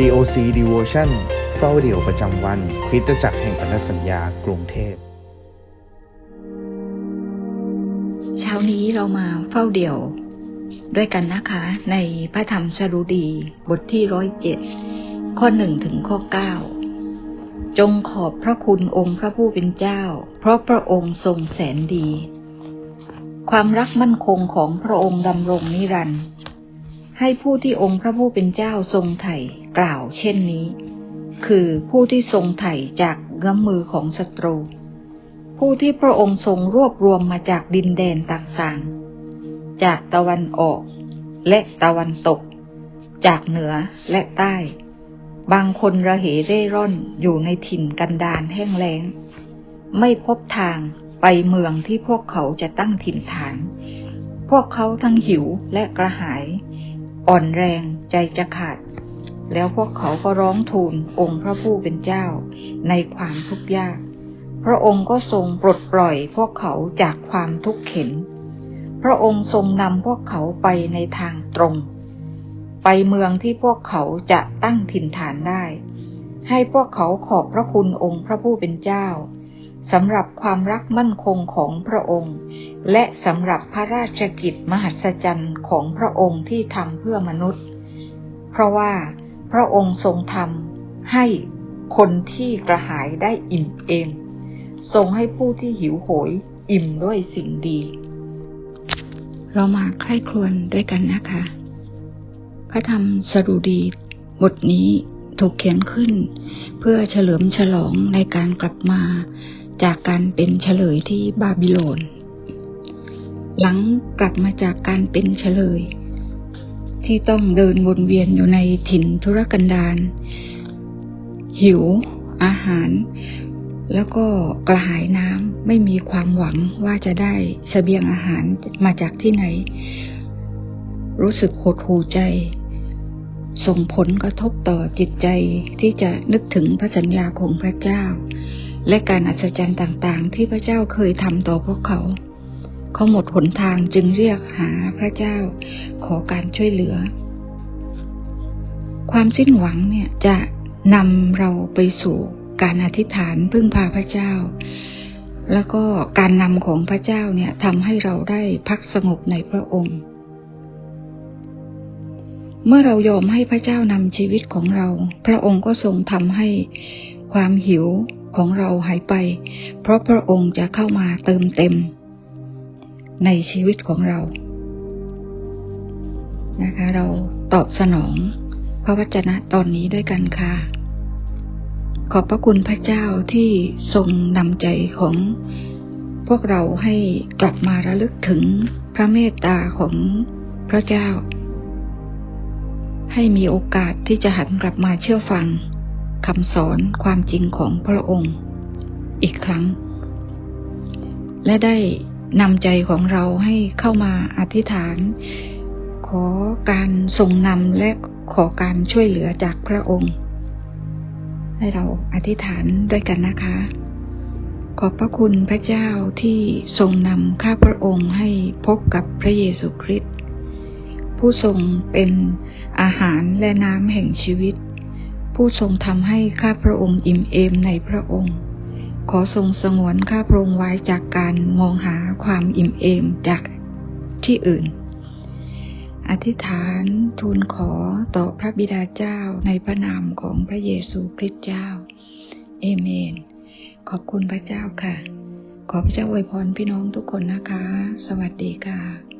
COC Devotion เฝ้าเดี่ยวประจำวันคริสตจักรแห่งพันธสัญญากรุงเทพ เช้านี้เรามาเฝ้าเดี่ยว ด้วยกันนะคะ ในพระธรรมสรุดีบทที่ร้อยเจ็ดข้อหนึ่งถึงข้อเก้าจงขอบพระคุณองค์พระผู้เป็นเจ้า เพราะพระองค์ทรงแสนดี ความรักมั่นคงของพระองค์ดำรงนิรันดร์ ให้ผู้ที่องค์พระผู้เป็นเจ้าทรงไถ่กล่าวเช่นนี้ คือผู้ที่ทรงไถ่จากเงื้อมมือของศัตรู ผู้ที่พระองค์ทรงรวบรวมมาจากดินแดนต่างๆ จากตะวันออก และตะวันตก จากเหนือและใต้ บางคนระเหเร่ร่อนอยู่ในถิ่นกันดารแห้งแล้ง ไม่พบทางไปเมืองที่พวกเขาจะตั้งถิ่นฐาน พวกเขาทั้งหิวและกระหาย อ่อนแรงใจจะขาด แล้วพวกเขาก็ร้องทูลองค์พระผู้เป็นเจ้า ในความทุกข์ยาก พระองค์ก็ทรงปลดปล่อยพวกเขาจากความทุกข์เข็น พระองค์ทรงนำพวกเขาไปในทางตรง ไปเมืองที่พวกเขาจะตั้งถิ่นฐานได้ ให้พวกเขาขอบพระคุณองค์พระผู้เป็นเจ้า สำหรับความรักมั่นคงของพระองค์ และสำหรับพระราชกิจมหัศจรรย์ของพระองค์ที่ทำเพื่อมนุษย์ เพราะว่าพระองค์ทรงทำให้คนที่กระหายได้อิ่มเอมทรงให้ผู้ที่หิวโหยอิ่มด้วยสิ่งดี เรามาใคร่ครวญด้วยกันนะคะ พระธรรมสดุดีบทนี้ถูกเขียนขึ้น เพื่อเฉลิมฉลองในการกลับมา จากการเป็นเฉลยที่บาบิโลน หลังกลับมาจากการเป็นเฉลย ที่ต้องเดินวนเวียนอยู่ในถิ่นธุรกันดารหิว อาหาร แล้วก็กระหายน้ำไม่มีความหวังว่าจะได้เสบียงอาหารมาจากที่ไหน รู้สึกหดหูใจ ส่งผลกระทบต่อจิตใจที่จะนึกถึงพระสัญญาของพระเจ้า และการอัศจรรย์ต่างๆ ที่พระเจ้าเคยทำต่อพวกเขา เขาหมดหนทางจึงเรียกหาพระเจ้า ขอการช่วยเหลือ ความสิ้นหวังเนี่ยจะนำเราไปสู่การอธิษฐานพึ่งพาพระเจ้า แล้วก็การนำของพระเจ้าเนี่ยทำให้เราได้พักสงบในพระองค์ เมื่อเรายอมให้พระเจ้านำชีวิตของเรา พระองค์ก็ทรงทำให้ความหิว ของเราหายไป เพราะพระองค์จะเข้ามาเติมเต็ม ในชีวิตของเรา นะคะ เราตอบสนองพระวจนะตอนนี้ด้วยกันค่ะ ขอบพระคุณพระเจ้าที่ทรงนำใจของพวกเราให้กลับมาระลึกถึงพระเมตตาของพระเจ้า ให้มีโอกาสที่จะหันกลับมาเชื่อฟัง คำสอนความจริงของพระองค์ อีกครั้ง และได้นำใจของเราให้เข้ามาอธิษฐาน ขอการทรงนำและขอการช่วยเหลือจากพระองค์ ให้เราอธิษฐานด้วยกันนะคะ ขอบพระคุณพระเจ้าที่ทรงนำข้าพระองค์ให้พบกับพระเยซูคริสต์ผู้ทรงเป็นอาหารและน้ำแห่งชีวิต ผู้ทรงทำให้ข้าพระองค์อิ่มเอมในพระองค์ ขอทรงสงวนข้าพระองค์ไว้จากการมองหาความอิ่มเอมจากที่อื่น อธิษฐานทูลขอต่อพระบิดาเจ้าในพระนามของพระเยซูคริสต์เจ้า เอเมน ขอบคุณพระเจ้าค่ะ ขอพระเจ้าอวยพรพี่น้องทุกคนนะคะ สวัสดีค่ะ